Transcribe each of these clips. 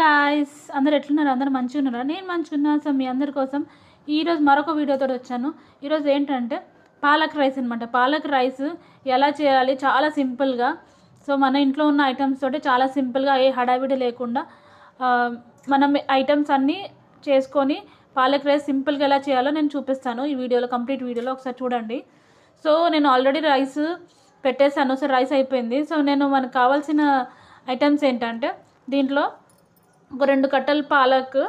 Guys అందరు ఎట్లున్నారు? అందరు మంచిగా ఉన్నారా నేను మంచిగా ఉన్నాను సో మీ అందరి కోసం ఈరోజు మరొక వీడియోతో వచ్చాను. ఈరోజు ఏంటంటే పాలక్ రైస్ అనమాట పాలక్ రైస్ ఎలా చేయాలి? చాలా సింపుల్గా సో మన ఇంట్లో ఉన్న ఐటమ్స్ తోటి చాలా సింపుల్గా ఏ హడావిడి లేకుండా మనం ఐటమ్స్ అన్నీ చేసుకొని పాలక్ రైస్ సింపుల్గా ఎలా చేయాలో నేను చూపిస్తాను. ఈ వీడియోలో కంప్లీట్ వీడియోలో ఒకసారి చూడండి. సో నేను ఆల్రెడీ రైస్ పెట్టేసాను సో రైస్ అయిపోయింది. సో నేను మనకు కావాల్సిన ఐటమ్స్ ఏంటంటే దీంట్లో ఒక రెండు కట్టలు పాలక్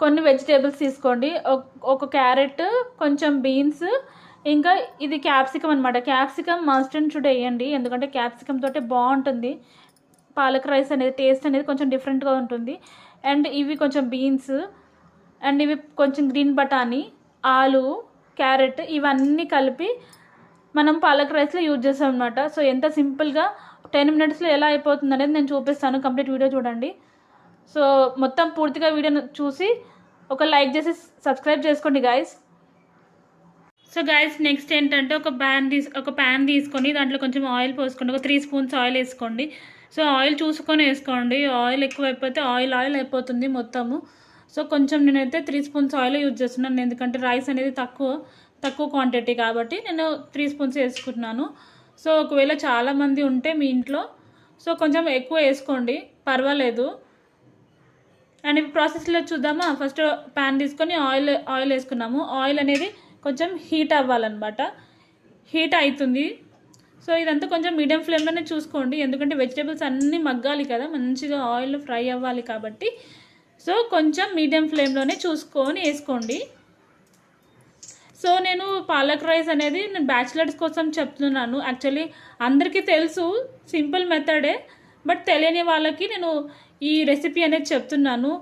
కొన్ని వెజిటేబుల్స్ తీసుకోండి. ఒక- ఒక క్యారెట్ కొంచెం బీన్స్ ఇంకా ఇది క్యాప్సికమ్ అనమాట క్యాప్సికమ్ మస్ట్ అండ్ షుడ్ వేయండి. ఎందుకంటే క్యాప్సికమ్ తోటే బాగుంటుంది. పాలక్ రైస్ అనేది టేస్ట్ అనేది కొంచెం డిఫరెంట్గా ఉంటుంది. అండ్ ఇవి కొంచెం బీన్స్ అండ్ ఇవి కొంచెం గ్రీన్ బఠానీ ఆలు క్యారెట్ ఇవన్నీ కలిపి మనం పాలక్ రైస్లో యూజ్ చేస్తాం అనమాట సో ఎంత సింపుల్గా టెన్ మినిట్స్లో ఎలా అయిపోతుంది అనేది నేను చూపిస్తాను. కంప్లీట్ వీడియో చూడండి. సో మొత్తం పూర్తిగా వీడియోను చూసి ఒక లైక్ చేసి సబ్స్క్రైబ్ చేసుకోండి గాయస్ సో గాయస్ నెక్స్ట్ ఏంటంటే ఒక ప్యాన్ తీసు ఒక ప్యాన్ తీసుకొని దాంట్లో కొంచెం ఆయిల్ పోసుకోండి. ఒక త్రీ స్పూన్స్ ఆయిల్ వేసుకోండి. సో ఆయిల్ చూసుకొని వేసుకోండి. ఆయిల్ ఎక్కువ అయిపోతే ఆయిల్ ఆయిల్ అయిపోతుంది మొత్తము. సో కొంచెం నేనైతే త్రీ స్పూన్స్ ఆయిల్ యూజ్ చేస్తున్నాను. ఎందుకంటే రైస్ అనేది తక్కువ తక్కువ క్వాంటిటీ కాబట్టి నేను త్రీ స్పూన్స్ వేసుకుంటున్నాను. సో ఒకవేళ చాలామంది ఉంటే మీ ఇంట్లో. సో కొంచెం ఎక్కువ వేసుకోండి. పర్వాలేదు. అండ్ ప్రాసెస్లో చూద్దామా? ఫస్ట్ ప్యాన్ తీసుకొని ఆయిల్ ఆయిల్ వేసుకున్నాము. ఆయిల్ అనేది కొంచెం హీట్ అవ్వాలన్నమాట. హీట్ అవుతుంది సో ఇదంతా కొంచెం మీడియం ఫ్లేమ్లోనే చూసుకోండి. ఎందుకంటే వెజిటేబుల్స్ అన్నీ మగ్గాలి కదా. మంచిగా ఆయిల్ ఫ్రై అవ్వాలి కాబట్టి. సో కొంచెం మీడియం ఫ్లేమ్లోనే చూసుకొని వేసుకోండి. సో నేను పాలక్ రైస్ అనేది నేను బ్యాచిలర్స్ కోసం చెప్తున్నాను. యాక్చువల్లీ అందరికీ తెలుసు. సింపుల్ మెథడే బట్ తెలియని వాళ్ళకి నేను ఈ రెసిపీ అనేది చెప్తున్నాను.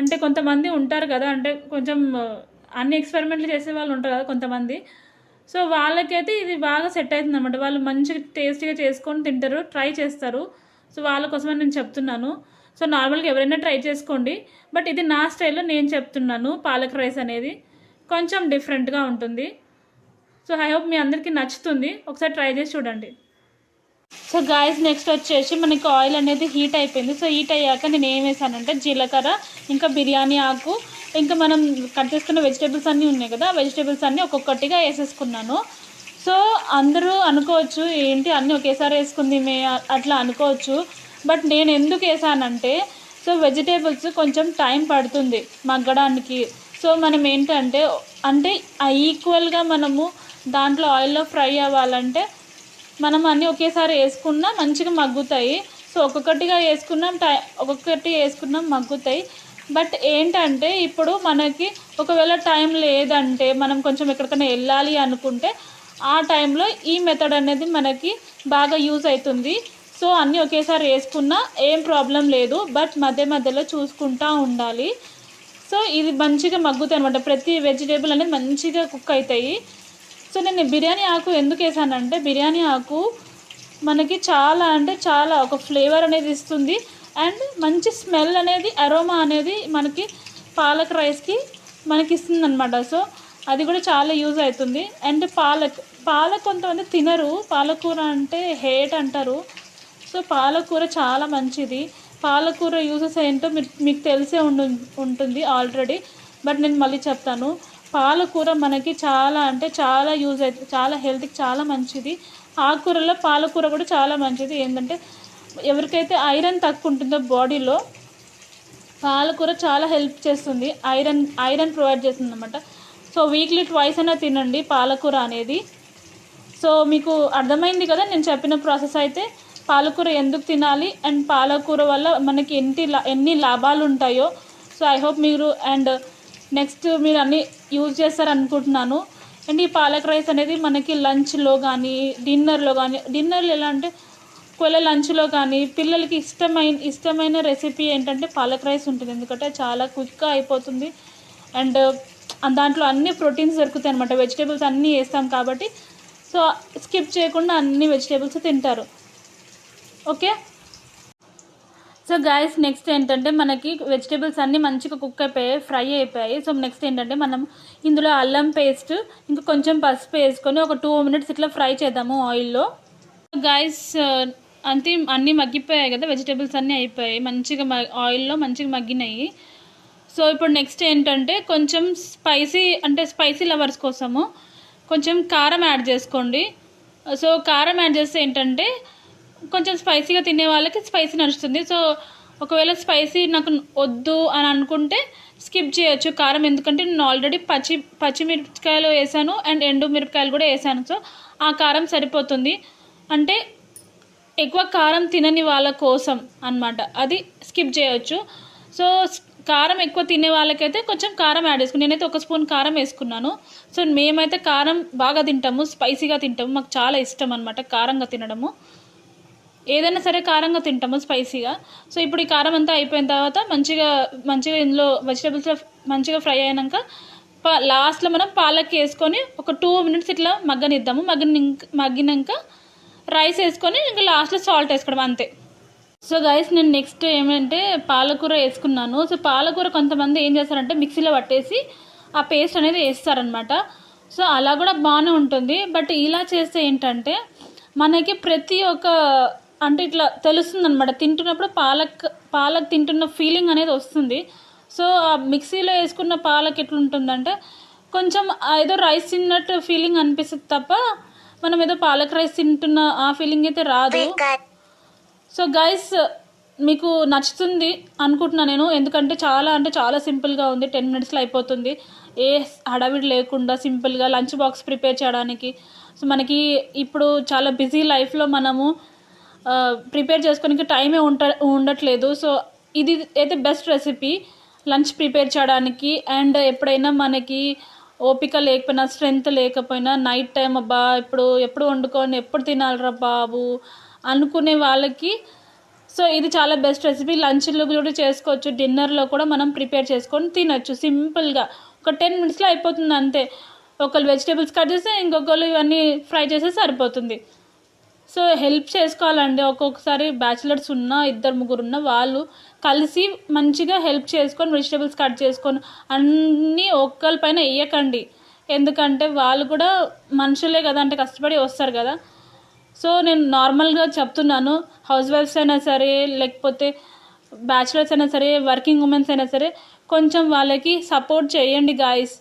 అంటే కొంతమంది ఉంటారు కదా అంటే కొంచెం అన్ని ఎక్స్పెరిమెంట్లు చేసే వాళ్ళు ఉంటారు కదా కొంతమంది. సో వాళ్ళకైతే ఇది బాగా సెట్ అవుతుంది అనమాట వాళ్ళు మంచిగా టేస్టీగా చేసుకొని తింటారు ట్రై చేస్తారు. సో వాళ్ళ కోసమని నేను చెప్తున్నాను. సో నార్మల్గా ఎవరైనా ట్రై చేసుకోండి. బట్ ఇది నా స్టైల్లో నేను చెప్తున్నాను పాలక్ రైస్ అనేది. కొంచెం డిఫరెంట్గా ఉంటుంది. సో ఐ హోప్ మీ అందరికీ నచ్చుతుంది. ఒకసారి ట్రై చేసి చూడండి. సో గాయస్ నెక్స్ట్ వచ్చేసి మనకి ఆయిల్ అనేది హీట్ అయిపోయింది. సో హీట్ అయ్యాక నేను ఏం వేసానంటే జీలకర్ర ఇంకా బిర్యానీ ఆకు ఇంకా మనం కట్ చేసుకున్న వెజిటేబుల్స్ అన్నీ ఉన్నాయి కదా వెజిటేబుల్స్ అన్నీ ఒక్కొక్కటిగా వేసేసుకున్నాను. సో అందరూ అనుకోవచ్చు ఏంటి అన్నీ ఒకేసారి వేసుకుంది మే? అట్లా అనుకోవచ్చు. బట్ నేను ఎందుకు వేసానంటే సో వెజిటేబుల్స్ కొంచెం టైం పడుతుంది మగ్గడానికి. సో మనం ఏంటంటే అంటే ఈక్వల్గా మనము దాంట్లో ఆయిల్లో ఫ్రై అవ్వాలంటే మనం అన్నీ ఒకేసారి వేసుకున్నా మంచిగా మగ్గుతాయి. సో ఒక్కొక్కటిగా వేసుకున్నాం టై ఒక్కొక్కటి వేసుకున్నాం మగ్గుతాయి. బట్ ఏంటంటే ఇప్పుడు మనకి ఒకవేళ టైం లేదంటే మనం కొంచెం ఎక్కడికైనా వెళ్ళాలి అనుకుంటే ఆ టైంలో ఈ మెథడ్ అనేది మనకి బాగా యూజ్ అవుతుంది. సో అన్నీ ఒకేసారి వేసుకున్నా ఏం ప్రాబ్లం లేదు. బట్ మధ్య మధ్యలో చూసుకుంటూ ఉండాలి. సో ఇది మంచిగా మగ్గుతాయి అనమాట ప్రతి వెజిటేబుల్ అనేది మంచిగా కుక్ అవుతాయి. సో నేను బిర్యానీ ఆకు ఎందుకు వేసానంటే బిర్యానీ ఆకు మనకి చాలా అంటే చాలా ఒక ఫ్లేవర్ అనేది ఇస్తుంది. అండ్ మంచి స్మెల్ అనేది అరోమా అనేది మనకి పాలక్ రైస్కి మనకి ఇస్తుంది అనమాట సో అది కూడా చాలా యూజ్ అవుతుంది. అండ్ పాలక్ పాలక్ కొంతమంది తినరు. పాలకూర అంటే హేట్ అంటారు. సో పాలకూర చాలా మంచిది. పాలకూర యూజెస్ ఏంటో మీరు మీకు తెలిసే ఉండు ఉంటుంది ఆల్రెడీ. బట్ నేను మళ్ళీ చెప్తాను. పాలకూర మనకి చాలా అంటే చాలా యూజ్ అవుతుంది చాలా హెల్త్కి చాలా మంచిది. ఆకుకూరలో పాలకూర కూడా చాలా మంచిది. ఏంటంటే ఎవరికైతే ఐరన్ తక్కువ ఉంటుందో బాడీలో పాలకూర చాలా హెల్ప్ చేస్తుంది. ఐరన్ ఐరన్ ప్రొవైడ్ చేస్తుంది అనమాట సో వీక్లీ ట్వైస్ అయినా తినండి పాలకూర అనేది. సో మీకు అర్థమైంది కదా నేను చెప్పిన ప్రాసెస్ అయితే. పాలకూర ఎందుకు తినాలి? అండ్ పాలకూర వల్ల మనకి ఎన్ని ఎన్ని లాభాలు ఉంటాయో. సో ఐ హోప్ మీరు అండ్ నెక్స్ట్ మీరు అన్నీ యూజ్ చేస్తారనుకుంటున్నాను. అండ్ ఈ పాలక్ రైస్ అనేది మనకి లంచ్లో కానీ డిన్నర్లో కానీ డిన్నర్లో ఎలా అంటే ఒకవేళ లంచ్లో కానీ పిల్లలకి ఇష్టమైన ఇష్టమైన రెసిపీ ఏంటంటే పాలక్ రైస్ ఉంటుంది. ఎందుకంటే చాలా క్విక్గా అయిపోతుంది. అండ్ దాంట్లో అన్ని ప్రోటీన్స్ దొరుకుతాయి అనమాట వెజిటేబుల్స్ అన్నీ వేస్తాం కాబట్టి సో స్కిప్ చేయకుండా అన్ని వెజిటేబుల్స్ తింటారు. ఓకే సో గాయస్ నెక్స్ట్ ఏంటంటే మనకి వెజిటేబుల్స్ అన్నీ మంచిగా కుక్ అయిపోయాయి ఫ్రై అయిపోయాయి. సో నెక్స్ట్ ఏంటంటే మనం ఇందులో అల్లం పేస్ట్ ఇంకా కొంచెం పసుపు వేసుకొని ఒక టూ మినిట్స్ ఇట్లా ఫ్రై చేద్దాము ఆయిల్లో గాయస్ uh, అంతే అన్నీ మగ్గిపోయాయి కదా వెజిటేబుల్స్ అన్నీ అయిపోయాయి. మంచిగా మ ఆయిల్లో మంచిగా మగ్గినాయి. సో ఇప్పుడు నెక్స్ట్ ఏంటంటే కొంచెం స్పైసీ అంటే స్పైసీ లవర్స్ కోసము కొంచెం కారం యాడ్ చేసుకోండి. సో కారం యాడ్ చేస్తే ఏంటంటే కొంచెం స్పైసీగా తినే వాళ్ళకి స్పైసీ నచ్చుతుంది సో ఒకవేళ స్పైసీ నాకు వద్దు అని అనుకుంటే స్కిప్ చేయొచ్చు. కారం ఎందుకంటే నేను ఆల్రెడీ పచ్చి పచ్చిమిరపకాయలు వేసాను అండ్ ఎండు మిరపకాయలు కూడా వేసాను. సో ఆ కారం సరిపోతుంది. అంటే ఎక్కువ కారం తినని వాళ్ళ కోసం అన్నమాట. అది స్కిప్ చేయొచ్చు. సో కారం ఎక్కువ తినే వాళ్ళకైతే కొంచెం కారం యాడ్ చేసుకుని నేనైతే ఒక స్పూన్ కారం వేసుకున్నాను. సో మేమైతే కారం బాగా తింటాము స్పైసీగా తింటాము. మాకు చాలా ఇష్టం అనమాట కారంగా తినడము. ఏదైనా సరే కారంగా తింటాము స్పైసీగా. సో ఇప్పుడు ఈ కారం అంతా అయిపోయిన తర్వాత మంచిగా మంచిగా ఇందులో వెజిటేబుల్స్ మంచిగా ఫ్రై అయినాక పా లాస్ట్లో మనం పాలక్ వేసుకొని ఒక టూ మినిట్స్ ఇట్లా మగ్గనిద్దాము. మగ్గని మగ్గినాక రైస్ వేసుకొని ఇంకా లాస్ట్లో సాల్ట్ వేసుకోవడం అంతే. సో గైస్ నేను నెక్స్ట్ ఏమంటే పాలకూర వేసుకున్నాను. సో పాలకూర కొంతమంది ఏం చేస్తారంటే మిక్సీలో పట్టేసి ఆ పేస్ట్ అనేది వేస్తారనమాట సో అలా కూడా బాగానే ఉంటుంది. బట్ ఇలా చేస్తే ఏంటంటే మనకి ప్రతి ఒక్క అంటే ఇట్లా తెలుస్తుంది అనమాట తింటున్నప్పుడు పాలక్ పాలక్ తింటున్న ఫీలింగ్ అనేది వస్తుంది. సో ఆ మిక్సీలో వేసుకున్న పాలక్ ఎట్లుంటుందంటే కొంచెం ఏదో రైస్ తిన్నట్టు ఫీలింగ్ అనిపిస్తుంది తప్ప మనం ఏదో పాలక్ రైస్ తింటున్న ఆ ఫీలింగ్ అయితే రాదు. సో గైస్ మీకు నచ్చుతుంది అనుకుంటున్నా నేను. ఎందుకంటే చాలా అంటే చాలా సింపుల్గా ఉంది. టెన్ మినిట్స్లో అయిపోతుంది. ఏ హడావిడి లేకుండా సింపుల్గా లంచ్ బాక్స్ ప్రిపేర్ చేయడానికి. సో మనకి ఇప్పుడు చాలా బిజీ లైఫ్లో మనము ప్రిపేర్ చేసుకోనికి టైమే ఉంట ఉండట్లేదు. సో ఇది అయితే బెస్ట్ రెసిపీ. లంచ్ ప్రిపేర్ చేయడానికి అండ్ ఎప్పుడైనా మనకి ఓపిక లేకపోయినా స్ట్రెంగ్త్ లేకపోయినా నైట్ టైం అబ్బా ఇప్పుడు ఎప్పుడు వండుకొని ఎప్పుడు తినాలిరా బాబు అనుకునే వాళ్ళకి సో ఇది చాలా బెస్ట్ రెసిపీ. లంచ్లో కూడా చేసుకోవచ్చు. డిన్నర్లో కూడా మనం ప్రిపేర్ చేసుకొని తినొచ్చు. సింపుల్గా. ఒక టెన్ మినిట్స్లో అయిపోతుంది అంతే. ఒకళ్ళు వెజిటేబుల్స్ కట్ చేస్తే ఇంకొకళ్ళు ఇవన్నీ ఫ్రై చేస్తే సరిపోతుంది. సో హెల్ప్ చేసుకోవాలండి. ఒక్కొక్కసారి బ్యాచిలర్స్ ఉన్న ఇద్దరు ముగ్గురు ఉన్న వాళ్ళు కలిసి మంచిగా హెల్ప్ చేసుకొని వెజిటేబుల్స్ కట్ చేసుకొని అన్నీ ఒక్కరి పైన వేయకండి ఎందుకంటే వాళ్ళు కూడా మనుషులే కదా అంటే కష్టపడి వస్తారు కదా. సో నేను నార్మల్గా చెప్తున్నాను. హౌస్ వైఫ్స్ అయినా సరే లేకపోతే బ్యాచిలర్స్ అయినా సరే వర్కింగ్ ఉమెన్స్ అయినా సరే కొంచెం వాళ్ళకి సపోర్ట్ చేయండి గాయస్.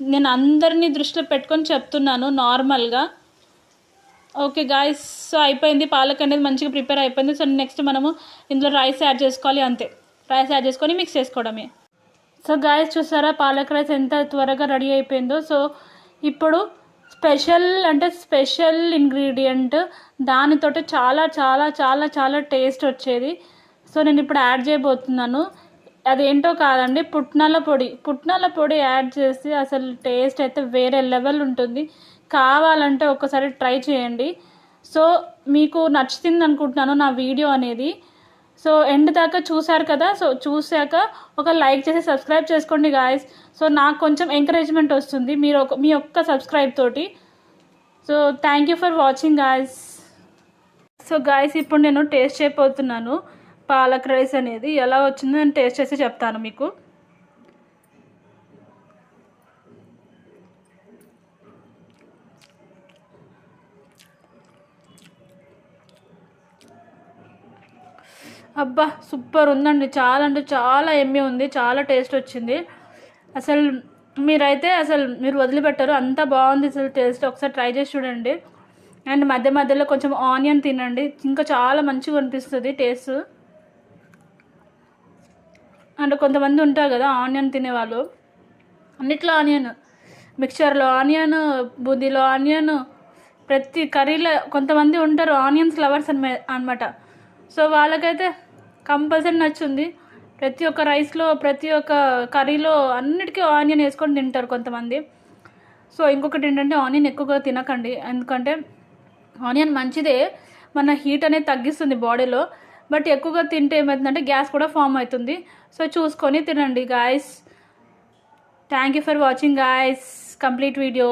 నేను అందరినీ దృష్టిలో పెట్టుకొని చెప్తున్నాను నార్మల్గా. ఓకే గాయస్ సో అయిపోయింది. పాలక్ అనేది మంచిగా ప్రిపేర్ అయిపోయింది. సో నెక్స్ట్ మనము ఇందులో రైస్ యాడ్ చేసుకోవాలి అంతే. రైస్ యాడ్ చేసుకొని మిక్స్ చేసుకోవడమే. సో గాయస్ చూసారా? పాలక్ రైస్ ఎంత త్వరగా రెడీ అయిపోయిందో. సో ఇప్పుడు స్పెషల్ అంటే స్పెషల్ ఇంగ్రీడియంట్ దానితోటి చాలా చాలా చాలా చాలా టేస్ట్ వచ్చేది. సో నేను ఇప్పుడు యాడ్ చేయబోతున్నాను. అదేంటో కాదండి. పుట్నాల పొడి. పుట్నాల పొడి యాడ్ చేసి అసలు టేస్ట్ అయితే వేరే లెవెల్ ఉంటుంది. కావాలంటే ఒకసారి ట్రై చేయండి. సో మీకు నచ్చుతుంది అనుకుంటున్నాను నా వీడియో అనేది. సో ఎండ్ దాకా చూశారు కదా? సో చూశాక ఒక లైక్ చేసి సబ్స్క్రైబ్ చేసుకోండి గాయస్. సో నాకు కొంచెం ఎంకరేజ్మెంట్ వస్తుంది మీరు ఒక మీ ఒక్క సబ్స్క్రైబ్ తోటి. So thank you for watching guys. So guys ఇప్పుడు నేను టేస్ట్ చేయబోతున్నాను. పాలక్ రైస్ అనేది ఎలా వచ్చిందో నేను టేస్ట్ చేసి చెప్తాను మీకు. అబ్బా సూపర్ ఉందండి. చాలా అంటే చాలా ఎమ్మి ఉంది. చాలా టేస్ట్ వచ్చింది. అసలు మీరైతే అసలు మీరు వదిలిపెట్టరు. అంత బాగుంది అసలు టేస్ట్ ఒకసారి ట్రై చేసి చూడండి. అండ్ మధ్య మధ్యలో కొంచెం ఆనియన్ తినండి. ఇంకా చాలా మంచిగా అనిపిస్తుంది టేస్ట్ అండ్ కొంతమంది ఉంటారు కదా ఆనియన్ తినేవాళ్ళు. అన్నిట్లో ఆనియన్ మిక్చర్లో ఆనియన్ బూందీలో ఆనియన్ ప్రతి కర్రీలో కొంతమంది ఉంటారు ఆనియన్స్ లవర్స్ అని అనమాట. సో వాళ్ళకైతే కంపల్సరీ నచ్చుంది. ప్రతి ఒక్క రైస్లో ప్రతి ఒక్క కర్రీలో అన్నిటికీ ఆనియన్ వేసుకొని తింటారు కొంతమంది. సో ఇంకొకటి ఏంటంటే ఆనియన్ ఎక్కువగా తినకండి. ఎందుకంటే ఆనియన్ మంచిదే. మన హీట్ అనేది తగ్గిస్తుంది బాడీలో బట్ ఎక్కువగా తింటే ఏమవుతుందంటే గ్యాస్ కూడా ఫామ్ అవుతుంది. సో చూసుకొని తినండి guys. Thank you for watching guys. Complete video.